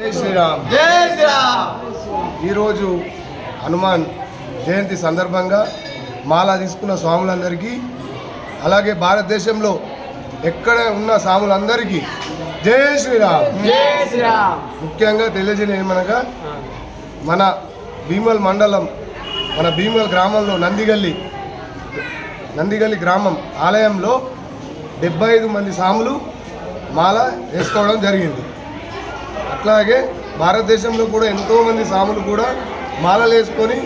జై శ్రీరామ్. జై శ్రీరామ్. ఈరోజు హనుమాన్ జయంతి సందర్భంగా మాలా తీసుకున్న స్వాములందరికీ అలాగే భారతదేశంలో ఎక్కడ ఉన్న స్వాములందరికీ జై శ్రీరామ్. జై శ్రీరామ్. ముఖ్యంగా తెలియజేయడం ఏమనగా మన భీమల్ మండలం మన భీమల్ గ్రామంలో నందిగల్లి నందిగల్లి గ్రామం ఆలయంలో డెబ్బై ఐదు మంది సాములు మాల వేసుకోవడం జరిగింది. అట్లాగే భారతదేశంలో కూడా ఎంతోమంది సాములు కూడా మాలలు వేసుకొని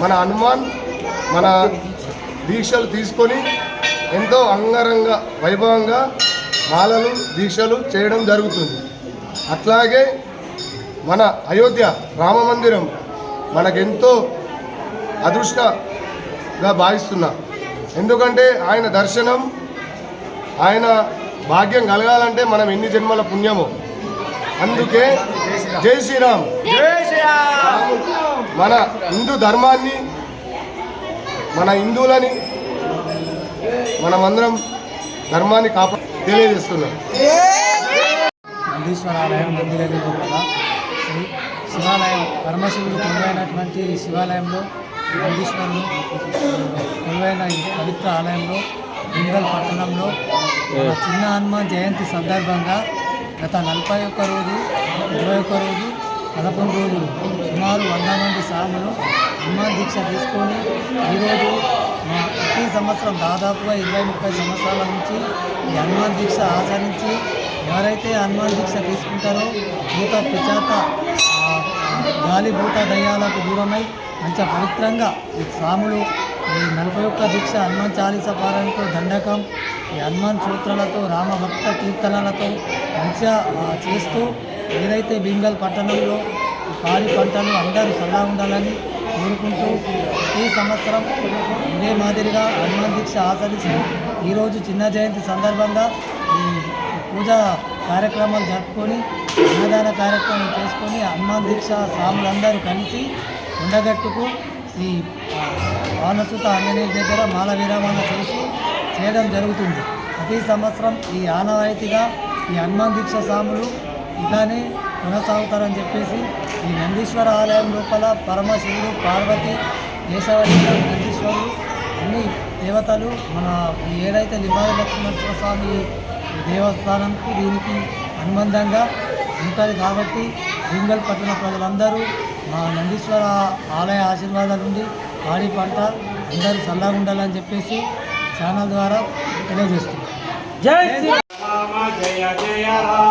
మన హనుమాన్ మన దీక్షలు తీసుకొని ఎంతో అంగరంగ వైభవంగా మాలలు దీక్షలు చేయడం జరుగుతుంది. అట్లాగే మన అయోధ్య రామ మందిరం మనకెంతో అదృష్టంగా భావిస్తున్నా. ఎందుకంటే ఆయన దర్శనం ఆయన భాగ్యం కలగాలంటే మనం ఎన్ని జన్మల పుణ్యమో. అందుకే జై శ్రీరామ్. జై శ్రీరామ్ మన హిందూ ధర్మాన్ని మన హిందువులని మనమందరం ధర్మాన్ని కాపా తెలియజేస్తున్నాం. నందీశ్వరాలయం నందిగది లోపల శివాలయం పరమశివుడు కొలువైనటువంటి శివాలయంలో నందీశ్వరుడు కొలువైన పవిత్ర ఆలయంలో లింగల్ పట్టణంలో చిన్న హనుమాన్ జయంతి సందర్భంగా గత నలభై ఒక్క రోజు ఇరవై ఒక్క రోజు పదకొండు రోజులు సుమారు వంద మంది సాములు హనుమాన్ దీక్ష తీసుకొని ఈరోజు మా ప్రతి సంవత్సరం దాదాపుగా ఇరవై ముప్పై సంవత్సరాల నుంచి ఈ హనుమాన్ దీక్ష ఆచరించి ఎవరైతే హనుమాన్ దీక్ష తీసుకుంటారో భూత పిచాత గాలి భూత దయ్యాలకు దూరమై మంచిగా పవిత్రంగా ఈ స్వాములు ఈ నలభై ఒక్క దీక్ష హనుమాన్ చాలీస పారాయణతో దండకం ఈ హనుమాన్ సూత్రాలతో రామభక్త కీర్తనలతో మంచిగా చేస్తూ ఏదైతే బింగల్ పట్టణంలో ఈ పాడి పంటలు అందరూ సల్లా ఉండాలని కోరుకుంటూ ప్రతి సంవత్సరం ఇదే మాదిరిగా హనుమాన్ దీక్ష ఆచరిస్తూ ఈరోజు చిన్న జయంతి సందర్భంగా ఈ పూజా కార్యక్రమాలు జరుపుకొని అన్నదాన కార్యక్రమం చేసుకొని హనుమాన్ దీక్ష స్వాములందరూ కలిసి ఉండగట్టుకు ఈ ఆనసుత ఆంజనేయ దగ్గర మాల విరామణ చేసి చేయడం జరుగుతుంది. ప్రతి సంవత్సరం ఈ ఆనవాయితీగా ఈ హనుమాన్ దీక్ష స్వాములు ఇలానే కొనసాగుతారని చెప్పేసి ఈ నందీశ్వర ఆలయం లోపల పరమశివుడు పార్వతి కేశవలింగం నందీశ్వరుడు అన్ని దేవతలు మన ఏదైతే లింబాది లక్ష్మణేశ్వర స్వామి దేవస్థానంకు దీనికి అనుబంధంగా ఉంటుంది కాబట్టి భీంగల్ పట్టణ ప్రజలందరూ మా నందీశ్వర ఆలయ ఆశీర్వాదాలు ఉండి పాడి పంట అందరూ చల్లగా ఉండాలని చెప్పేసి ఛానల్ ద్వారా తెలియజేస్తున్నాం. జై శ్రీ రామ జయ జయ రామ.